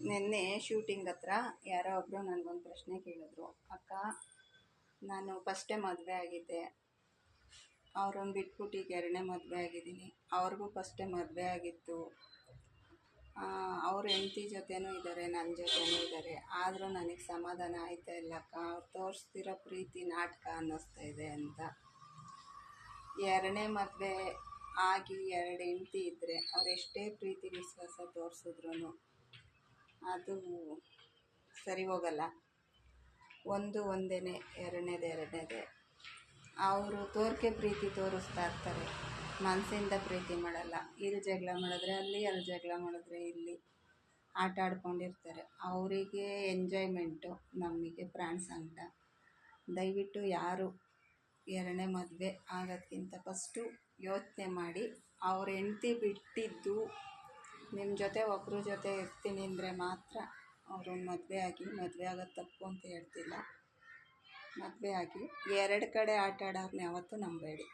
ನಿನ್ನೆ ಶೂಟಿಂಗ್ ಹತ್ರ ಯಾರೋ ಒಬ್ಬರು ನನಗೊಂದು ಪ್ರಶ್ನೆ ಕೇಳಿದ್ರು. ಅಕ್ಕ, ನಾನು ಫಸ್ಟೇ ಮದುವೆ ಆಗಿದ್ದೆ. ಅವ್ರನ್ನ ಬಿಟ್ಬಿಟ್ಟು ಈಗ ಎರಡನೇ ಮದುವೆ ಆಗಿದ್ದೀನಿ. ಅವ್ರಿಗೂ ಫಸ್ಟೇ ಮದುವೆ ಆಗಿತ್ತು. ಅವ್ರ ಹೆಂಡತಿ ಜೊತೆನೂ ಇದ್ದಾರೆ ನನ್ನ ಜೊತೆನೂ ಇದ್ದಾರೆ ಆದರೂ ನನಗೆ ಸಮಾಧಾನ ಆಯ್ತಾ ಇಲ್ಲ, ಅಕ್ಕ. ಅವ್ರು ತೋರಿಸ್ತಿರೋ ಪ್ರೀತಿ ನಾಟಕ ಅನ್ನಿಸ್ತಾ ಇದೆ ಅಂತ. ಎರಡನೇ ಮದುವೆ ಆಗಿ ಎರಡು ಹೆಂಡತಿ ಇದ್ದರೆ ಅವ್ರು ಎಷ್ಟೇ ಪ್ರೀತಿ ವಿಶ್ವಾಸ ತೋರಿಸಿದ್ರು ಅದು ಸರಿ ಹೋಗಲ್ಲ. ಒಂದು ಒಂದೇ ಎರಡನೇದು, ಎರಡನೇದೇ. ಅವರು ತೋರಿಕೆ ಪ್ರೀತಿ ತೋರಿಸ್ತಾ ಇರ್ತಾರೆ. ಮನಸ್ಸಿಂದ ಪ್ರೀತಿ ಮಾಡಲ್ಲ. ಇಲ್ಲಿ ಜಗಳ ಮಾಡಿದ್ರೆ ಅಲ್ಲಿ ಅಲ್ಲಿ ಜಗಳ ಮಾಡಿದ್ರೆ ಇಲ್ಲಿ ಆಟ ಆಡ್ಕೊಂಡಿರ್ತಾರೆ. ಅವರಿಗೆ ಎಂಜಾಯ್ಮೆಂಟು ನಮಗೆ ಪ್ರಾಣ ಸಂಕಟ ದಯವಿಟ್ಟು ಯಾರು ಎರಡನೇ ಮದುವೆ ಆಗೋದ್ಕಿಂತ ಫಸ್ಟು ಯೋಚನೆ ಮಾಡಿ ಅವ್ರ ಹೆಂಡ್ತಿ ಬಿಟ್ಟಿದ್ದು ನಿಮ್ಮ ಜೊತೆ ಒಬ್ಬರ ಜೊತೆ ಇರ್ತೀನಿ ಅಂದರೆ ಮಾತ್ರ ಅವರು ಮದುವೆ ಆಗಿ, ಮದುವೆ ಆಗೋದು ತಪ್ಪು ಅಂತ ಹೇಳ್ತಿಲ್ಲ. ಮದುವೆ ಆಗಿ. ಎರಡು ಕಡೆ ಆಟ ಆಡೋರ್ನ ಯಾವತ್ತೂ ನಂಬೇಡಿ.